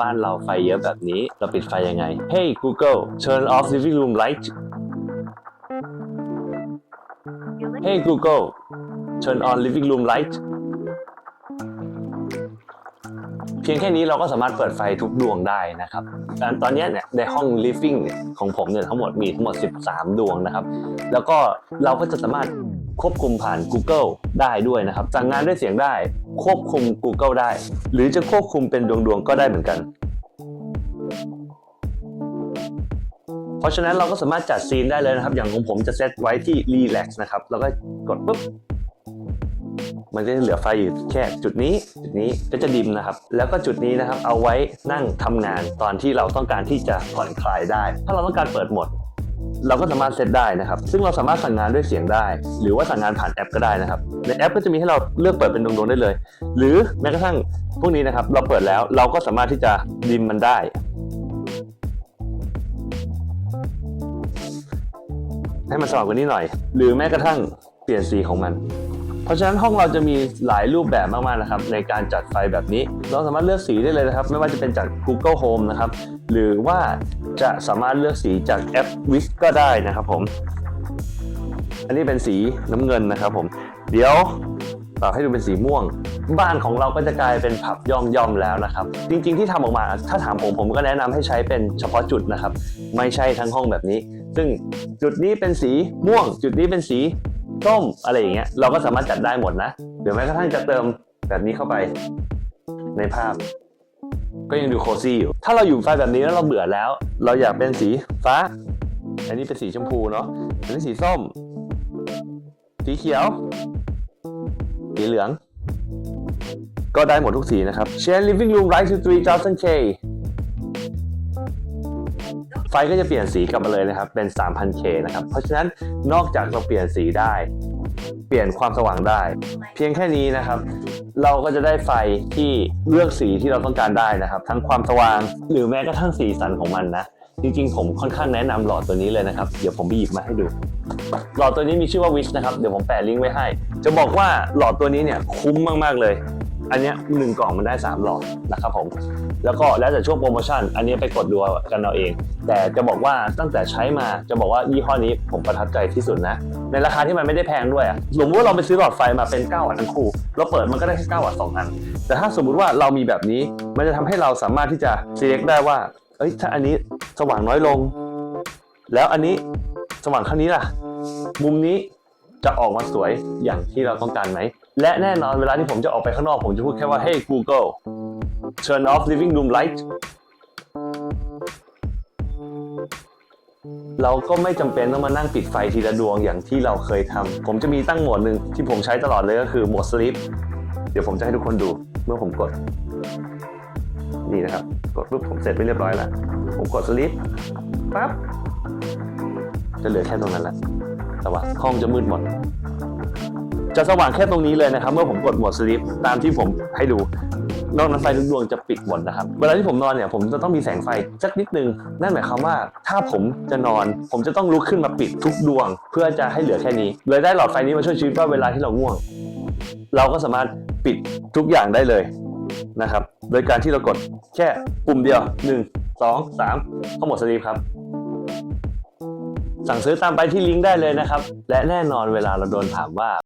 บ้านเราไฟเยอะแบบนี้ เราปิดไฟยังไง Hey Google turn off living room light Hey Google turn on living room light เพียงแค่นี้เราก็สามารถเปิดไฟทุกดวงได้นะครับตอนตอนนี้เนี่ยในห้อง living เนี่ยของผมเนี่ยทั้งหมดมีทั้งหมด 13 ดวงนะครับ แล้วก็เราก็จะสามารถ ควบคุมผ่าน Google ได้ด้วยนะครับสั่งงานด้วยเสียงได้ ควบคุม Google ได้ หรือจะควบคุมเป็นดวงๆก็ได้เหมือนกัน เพราะฉะนั้นเราก็สามารถจัดซีนได้เลยนะครับ อย่างของผมจะเซตไว้ที่ relax นะครับ แล้วก็กดปุ๊บมันก็จะเหลือไฟอยู่แค่จุดนี้จุดนี้ก็จะดิมนะครับ แล้วก็จุดนี้นะครับเอาไว้นั่งทำงานตอนที่เราต้องการที่จะผ่อนคลายได้ ถ้าเราต้องการเปิดโหมด เราก็สามารถเซตได้นะครับ ซึ่งเราสามารถสั่งงานด้วยเสียงได้ หรือว่าสั่งงานผ่านแอปก็ได้นะครับ ในแอปก็จะมีให้เราเลือกเปิดเป็นดวงๆได้เลย หรือแม้กระทั่งพวกนี้นะครับ เราเปิดแล้วเราก็สามารถที่จะดิมมันได้ ให้มันสว่างกว่านี้หน่อย หรือแม้กระทั่งเปลี่ยนสีของมัน ราะฉะนั้นห้องเราจะมีหลายรูปแบบมากๆนะครับ ในการจัดไฟแบบนี้ เราสามารถเลือกสีได้เลยนะครับ ไม่ว่าจะเป็นจาก Google Home นะครับ หรือว่าจะสามารถเลือกสีจากแอป w i s ก็ได้นะครับผม อันนี้เป็นสีน้ำเงินนะครับผม เดี๋ยวต่อให้ดูเป็นสีม่วง บ้านของเราก็จะกลายเป็นผับย่อมย่อมๆแล้วนะครับ จริง ๆ ที่ทำออกมาถ้าถามผมผมก็แนะนำให้ใช้เป็นเฉพาะจุดนะครับ ไม่ใช่ทั้งห้องแบบนี้ ซึ่งจุดนี้เป็นสีม่วง จุดนี้เป็นสี ส้มอะไรอย่างเงี้ยเราก็สามารถจัดได้หมดนะหรือแม้กระทั่งจะเติมแบบนี้เข้าไปในภาพ ก็ยังดูโคซี่อยู่ ถ้าเราอยู่ไฟแบบนี้แล้วเราเบื่อแล้ว เราอยากเป็นสีฟ้า อันนี้เป็นสีชมพูเนาะอันนี้สีส้ม สีเขียว สีเหลือง ก็ได้หมดทุกสีนะครับ Share living room right to 3000k ไฟก็จะเปลี่ยนสีกลับมาเลยนะครับ เป็น 3000k นะครับ เพราะฉะนั้นนอกจากเราเปลี่ยนสีได้ เปลี่ยนความสว่างได้ เพียงแค่นี้นะครับ เราก็จะได้ไฟที่เลือกสีที่เราต้องการได้นะครับ ทั้งความสว่างหรือแม้กระทั่งสีสันของมันนะจริงๆ ผมค่อนข้างแนะนำหลอดตัวนี้เลยนะครับ เดี๋ยวผมไปหยิบมาให้ดู หลอดตัวนี้มีชื่อว่า Wish นะครับ เดี๋ยวผมแปะลิงก์ไว้ให้ จะบอกว่าหลอดตัวนี้เนี่ยคุ้มมากๆเลย อันเนี้ยหนึ่งกล่องมันได้ 3 หลอดนะครับผมแล้วก็แล้วแต่ช่วงโปรโมชั่น อันนี้ไปกดดูกันเอาเอง แต่จะบอกว่าตั้งแต่ใช้มาจะบอกว่ายี่ห้อนี้ผมประทับใจที่สุดนะ ในราคาที่มันไม่ได้แพงด้วยอะสมมติว่าเราไปซื้อหลอดไฟมาเป็น 9 วัตต์ทั้งคู่ เราเปิดมันก็ได้แค่9วัตต์2อัน แต่ถ้าสมมุติว่าเรามีแบบนี้มันจะทำให้เราสามารถที่จะ select ได้ว่าเอ้ยถ้าอันนี้สว่างน้อยลง แล้วอันนี้สว่างข้างนี้ล่ะ มุมนี้จะออกมาสวยอย่างที่เราต้องการไหมและแน่นอนเวลาที่ผมจะออกไปข้างนอก ผมจะพูดแค่ว่า hey Google turn off living room light เราก็ไม่จำเป็นต้องมานั่งปิดไฟทีละดวงอย่างที่เราเคยทำผมจะมีตั้งโหมดหนึ่งที่ผมใช้ตลอดเลยก็คือโหมด sleep เดี๋ยวผมจะให้ทุกคนดูเมื่อผมกด นี่นะครับ กดปุ๊บผมเสร็จไปเรียบร้อยแล้ว ผมกด sleep ปั๊บจะเหลือแค่ตรงนั้นแหละแต่ว่าห้องจะมืดหมด จะสว่างแค่ตรงนี้เลยนะครับ เมื่อผมกดโหมด sleep ตามที่ผมให้ดู นอกนั้นไฟทุกดวงจะปิดหมดนะครับ เวลาที่ผมนอนเนี่ยผมจะต้องมีแสงไฟสักนิดนึง นั่นหมายความว่าถ้าผมจะนอน ผมจะต้องลุกขึ้นมาปิดทุกดวง เพื่อจะให้เหลือแค่นี้ เลยได้หลอดไฟนี้มาช่วยชีวิตว่าเวลาที่เราง่วง เราก็สามารถปิดทุกอย่างได้เลยนะครับ โดยการที่เรากดแค่ปุ่มเดียว 1 2 3ก็หมดสลีปครับ สั่งซื้อตามไปที่ลิงก์ได้เลยนะครับ และแน่นอนเวลาเราโดนถามว่า